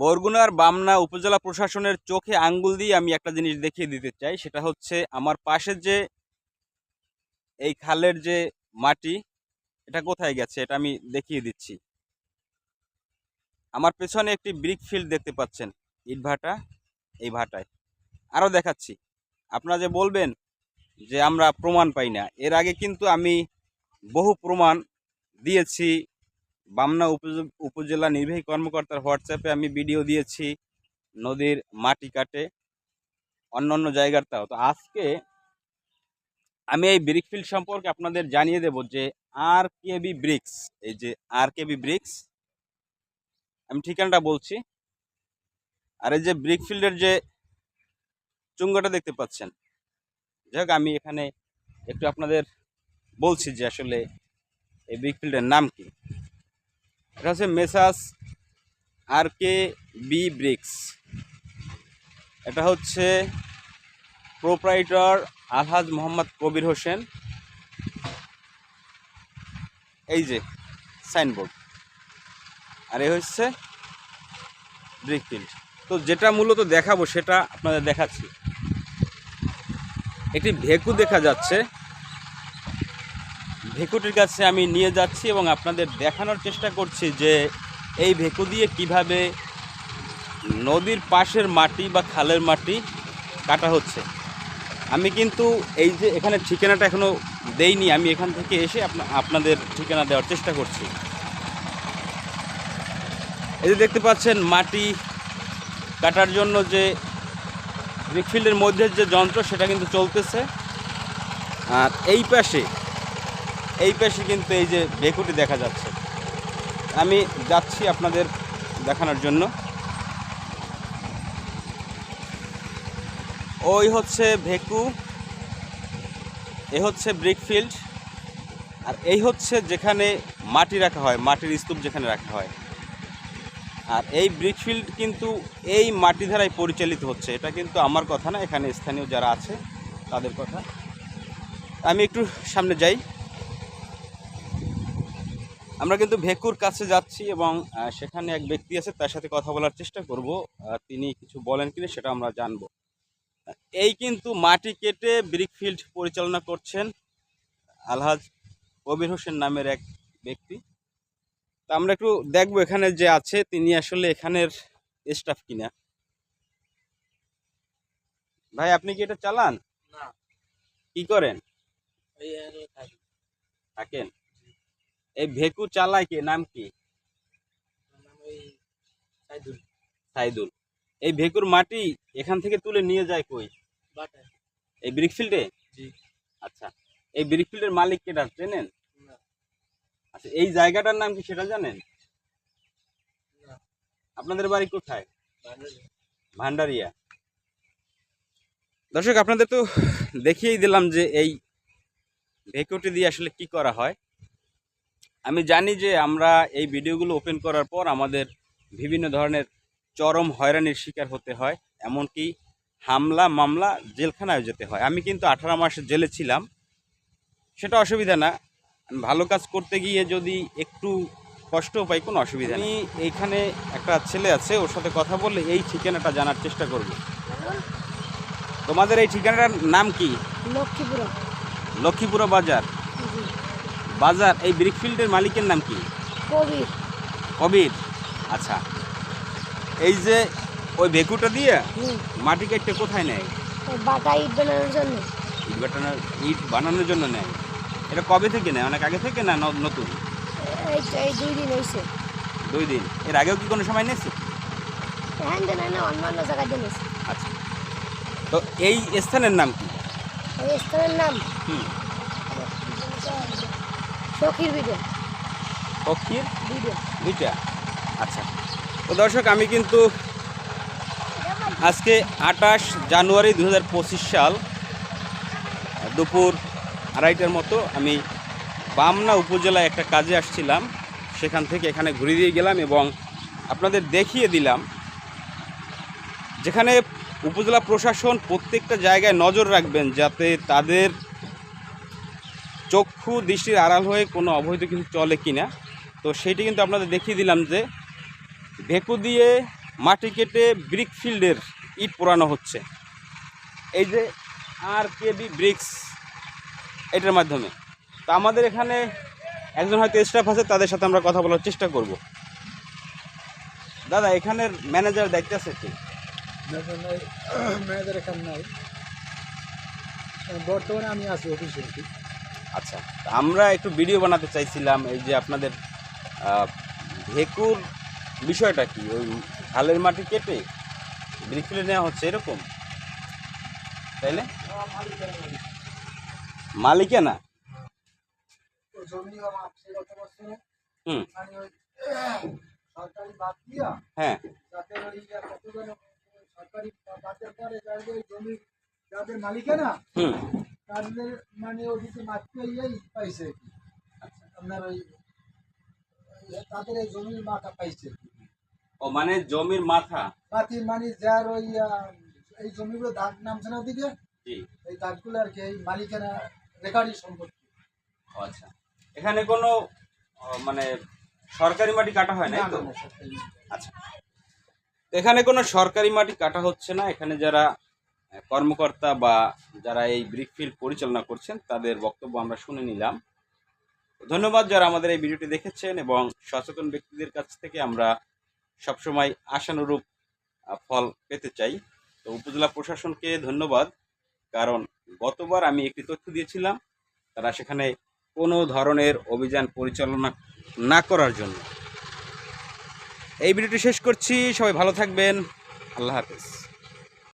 বরগুনার বামনা উপজেলা প্রশাসনের চোখে আঙ্গুল দিয়ে আমি একটা জিনিস দেখিয়ে দিতে চাই, সেটা হচ্ছে আমার পাশের যে এই খালের যে মাটি, এটা কোথায় গেছে এটা আমি দেখিয়ে দিচ্ছি। আমার পেছনে একটি ব্রিক ফিল্ড দেখতে পাচ্ছেন, ইট ভাটা, এই ভাটায়। আরও দেখাচ্ছি, আপনারা যে বলবেন যে আমরা প্রমাণ পাই না, এর আগে কিন্তু আমি বহু প্রমাণ দিয়েছি বামনা উপজ- উপজেলা নির্বাহী কর্মকর্তার হোয়াটসঅ্যাপে আমি ভিডিও দিয়েছি নদীর মাটি কাটে অন্য অন্য জায়গার তাও। তো আজকে আমি এই ব্রিক ফিল্ড সম্পর্কে আপনাদের জানিয়ে দেব যে আর কেবি ব্রিক্স এই যে আর কে কেবি ব্রিক্স আমি ঠিকানাটা বলছি। আর এই যে ব্রিক ফিল্ডের যে চুঙ্গাটা দেখতে পাচ্ছেন যাই হোক আমি এখানে একটু আপনাদের বলছি যে আসলে এই ব্রিক ফিল্ডের নাম কি। এটা হচ্ছে Messrs R K B bricks. এটা হচ্ছে প্রোপ্রাইটর আলহাজ মোহাম্মদ কবির হোসেন। এই যে, সাইনবোর্ড। আর এই হচ্ছে ব্রিক ফিল্ড তো যেটা মূলত দেখাবো সেটা আপনাদের দেখাচ্ছি। একটি ভেকু দেখা যাচ্ছে। ভেকুটির কাছে আমি নিয়ে যাচ্ছি এবং আপনাদের দেখানোর চেষ্টা করছি যে এই ভেকু দিয়ে কীভাবে নদীর পাশের মাটি বা খালের মাটি কাটা হচ্ছে। আমি কিন্তু এই যে এখানে ঠিকানাটা এখনও দেইনি, আমি এখান থেকে এসে আপনাদের ঠিকানা দেওয়ার চেষ্টা করছি। এই যে দেখতে পাচ্ছেন মাটি কাটার জন্য যে ব্রিকফিল্ডের মধ্যে যে যন্ত্র সেটা কিন্তু চলতেছে। আর এই পাশে এই পাশে কিন্তু এই যে ভেকুটি দেখা যাচ্ছে। আমি যাচ্ছি আপনাদের দেখানোর জন্য। ওই হচ্ছে ভেকু, এ হচ্ছে ব্রিকফিল্ড আর এই হচ্ছে যেখানে মাটি রাখা হয়, মাটির স্তূপ যেখানে রাখা হয়। আর এই ব্রিকফিল্ড কিন্তু এই মাটি ধারায় পরিচালিত হচ্ছে। এটা কিন্তু আমার কথা না, এখানে স্থানীয় যারা আছে, তাদের কথা। আমি একটু সামনে যাই। আমরা কিন্তু ভেকুর কাছে যাচ্ছি এবং সেখানে এক ব্যক্তি আছে তার সাথে কথা বলার চেষ্টা করব। তিনি কিছু বলেন কিনা সেটা আমরা জানব। এই কিন্তু মাটি কেটে ব্রিকফিল্ড পরিচালনা করছেন আলহাজ কবির হোসেন নামের এক ব্যক্তি। তা আমরা একটু দেখব এখানে যে আছে তিনি আসলে এখানের স্টাফ কিনা। ভাই আপনি কি এটা চালান? কি করেন? থাকেন। এই ভেকু চালায় কে? নাম কি? সাইদুল। এই ভেকুর মাটি এখান থেকে তুলে নিয়ে যায় কই? এই ব্রিকফিল্ডে? আচ্ছা। এই ব্রিকফিল্ডের মালিক কেটা চেনেন? আচ্ছা এই জায়গাটার নাম কি সেটা জানেন? আপনাদের বাড়ি কোথায়? ভান্ডারিয়া। দর্শক আপনাদের তো দেখিয়েই দিলাম যে এই ভেকুটি দিয়ে আসলে কি করা হয়। আমি জানি যে আমরা এই ভিডিওগুলো ওপেন করার পর আমাদের বিভিন্ন ধরনের চরম হয়রানির শিকার হতে হয় এমনকি হামলা মামলা জেলখানায় যেতে হয়। আমি কিন্তু আঠারো মাস জেলে ছিলাম। সেটা অসুবিধা না। ভালো কাজ করতে গিয়ে যদি একটু কষ্ট পাই কোনো অসুবিধা নেই। আমি এইখানে একটা ছেলে আছে ওর সাথে কথা বললে এই ঠিকানাটা জানার চেষ্টা করব। তোমাদের এই ঠিকানাটার নাম কি? লক্ষ্মীপুর। লক্ষ্মীপুর বাজার। বাজার এই ব্রিকফিল্ডের মালিকের নাম কি? কবির। কবির? আচ্ছা। এই যে ওই ভেকুটা দিয়ে মাটি কেটে কোথায় নেয়? বাটা ইট বানানোর জন্য। ইট বাটানোর ইট বানানোর জন্য নেয়। এটা কবে থেকে নেয়? অনেক আগে থেকে না নতুন? এই দুই দিন হয়েছে দুই দিন। এর আগেও কি কোনো সময় নিয়েছে? হ্যান অন্যান্য জায়গায় দিন আচ্ছা। তো এই স্থানের নাম কি? স্থানের নাম হুম। পক্ষীর বিডে দুইটা? আচ্ছা। তো দর্শক আমি কিন্তু আজকে আঠাশ জানুয়ারি দু হাজার পঁচিশ সাল দুপুর আড়াইটার মতো আমি বামনা উপজেলায় একটা কাজে আসছিলাম। সেখান থেকে এখানে ঘুরে দিয়ে গেলাম এবং আপনাদের দেখিয়ে দিলাম। যেখানে উপজেলা প্রশাসন প্রত্যেকটা জায়গায় নজর রাখবেন যাতে তাদের চক্ষু দৃষ্টির আড়াল হয়ে কোনো অবৈধ কিছু চলে কিনা, তো সেইটি কিন্তু আপনাদের দেখিয়ে দিলাম যে ভেকু দিয়ে মাটি কেটে ব্রিক ফিল্ডের ইট পোড়ানো হচ্ছে। এই যে আর কেবি ব্রিক্স, এটার মাধ্যমে। তো আমাদের এখানে একজন হয়তো স্টাফ আছে, তাদের সাথে আমরা কথা বলার চেষ্টা করব। দাদা, এখানের ম্যানেজার দেখতে আছে কি ম্যানেজার এখানে নাই। বর্তমানে আমি আছি অফিসে কি। আচ্ছা আমরা একটু ভিডিও বানাতে চাইছিলাম এই যে আপনাদের ভেকুর বিষয়টা কি? ওই হালের মাটি কেটে ব্রিকফিলে নেওয়া হচ্ছে এরকম? তাইলে মালিকানা? হুম। সরকারি বাদ দিয়া হ্যাঁ সরকারি পরে যাদের জমি যাদের মালিকানা হুম। তাদের মানে ওদিকে ইয়েই পাইছে আর কি। আপনার ওই তাদের এই জমির মাথা পাইছে ও মানে জমির মাথা? মাটি মানে যার ওই এই জমিগুলো দাগ নামছে না ওদিকে? এই দাগগুলো আর কি এই মালিকানা রেকর্ডই সম্পত্তি। আচ্ছা। এখানে কোনো মানে সরকারি মাটি কাটা হয় না তো। আচ্ছা। এখানে কোনো সরকারি মাটি কাটা হচ্ছে না? এখানে যারা কর্মকর্তা বা যারা এই ব্রিকফিল্ড পরিচালনা করছেন, তাদের বক্তব্য আমরা শুনে নিলাম। ধন্যবাদ যারা আমাদের এই ভিডিওটি দেখেছেন এবং সচেতন ব্যক্তিদের কাছ থেকে আমরা সবসময় আশানুরূপ ফল পেতে চাই। তো উপজেলা প্রশাসনকে ধন্যবাদ, কারণ গতবার আমি একটি তথ্য দিয়েছিলাম, তারা সেখানে কোনো ধরনের অভিযান পরিচালনা না করার জন্য। এই ভিডিওটি শেষ করছি, সবাই ভালো থাকবেন, আল্লাহ হাফেজ।